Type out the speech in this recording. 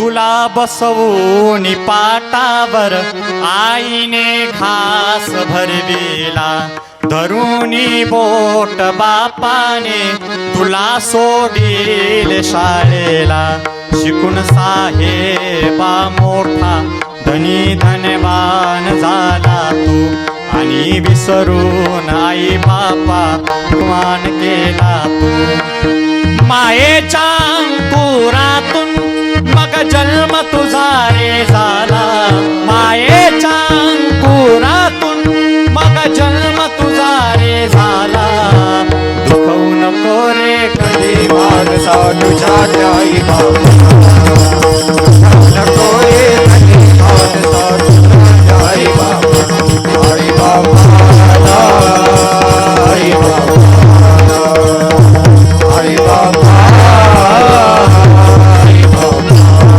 तुला बसवून पाटावर आईने घास भरविला. धरुणी बोट बापाने तुला सोडील शाळेला. शिकून साहेबा मोठा धनी धनवान झाला तू. आणि विसरून आई बापा मान केला तू. मायेच्या जन्म तुझा रे झाला. मायेच्या अंकुरातून मग जन्म तुझा रे झाला. दुखवू नको रे कधी वागता तुझ्या त्या आई